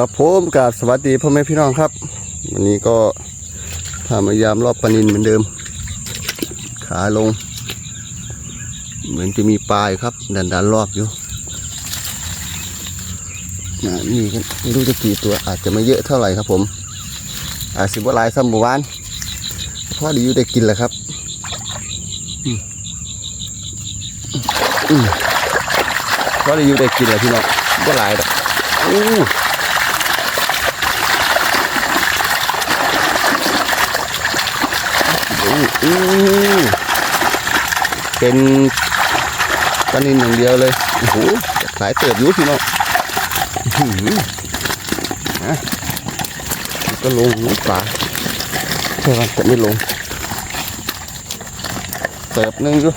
ครับผมกาบสวัสดีพ่อแม่พี่น้องครับ วันนี้ก็พามายามรอบปนินเหมือนเดิม ขาลง เหมือนจะมีปลายครับ ดันดันรอบอยู่นะนี่ก็ไม่รู้จะกี่ตัวอาจจะไม่เยอะเท่าไหร่ครับ ผม อาจสิบว่าลายซ้ำหมู่บ้านเพราะดีอยู่ได้กินแหละครับอืมอืมเพราะดีอยู่ได้กินแหละพี่น้องว่าหลายดอก มเป็นปลานินอย่างเดียวเลยโอ้โหสายเติบยุ่พี่น้องนะก็ลงน้ำปลาใช่ว่าจะไม่ลงเติบนึงอยู่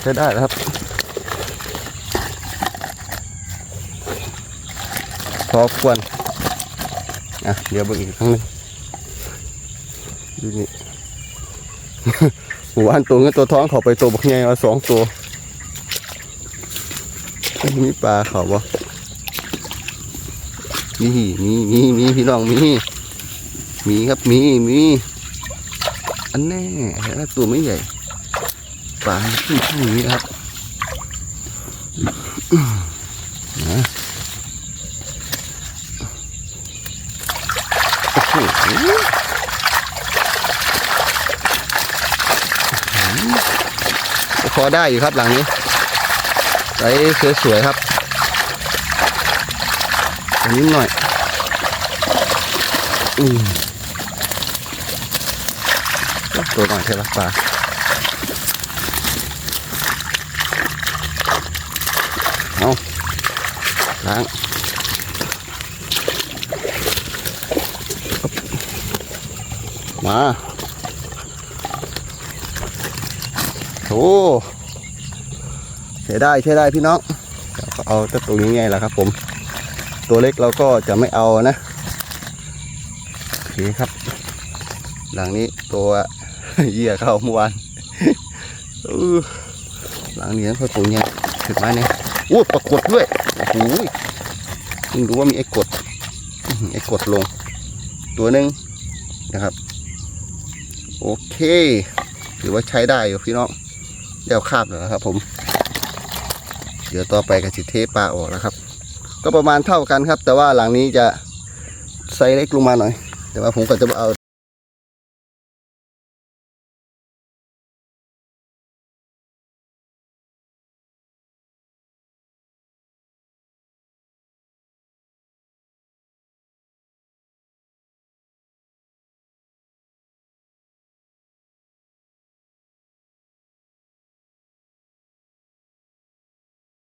ใช้ได้แล้วครับพอควร อะเดี๋ยวเบิ่งอีกครั้งนึงดูนี่หมู่บ้านตัวเงินตัวท้องเขาไปตัวบักใหญ่มาสองตัวมีปลาเขาบ่มีมีมีมีพี่น้องมีมีครับมีมีอันแน่แล้วตัวไม่ใหญ่ปลาขึ้นข้างนี้ครับนะโอ้โห พอได้อยู่ครับหลังนี้ไซส์สวยๆครับอันนี้หน่อย อืมตัวหน่อยใช่ปะปลาเอาล้างมา โอ้ใช้ได้ใช้ได้พี่น้องเราก็เอาแต่ตัวนี้ไงล่ะครับ ผม ตัวเล็กเราก็จะไม่เอานะโอเคครับ หลังนี้ตัวเหยี่ยเข้าเมื่อวานหลังนี้เขาตัวใหญ่ถึงมเนี่ยอู้ปรากฏด้วยโอ้โหเพิ่งรู้ว่ามีไอ้กดไอ้กดลง ตัวหนึ่งนะครับ โอเค ถือว่าใช้ได้อยู่พี่น้อง เดี๋ยวคาบแล้วนะครับ ผม เดี๋ยวต่อไปก็สิเทปลาออกแล้วครับ ก็ประมาณเท่ากันครับ แต่ว่าหลังนี้จะไซส์เล็กลงมาหน่อย แต่ว่าผมก็จะเอา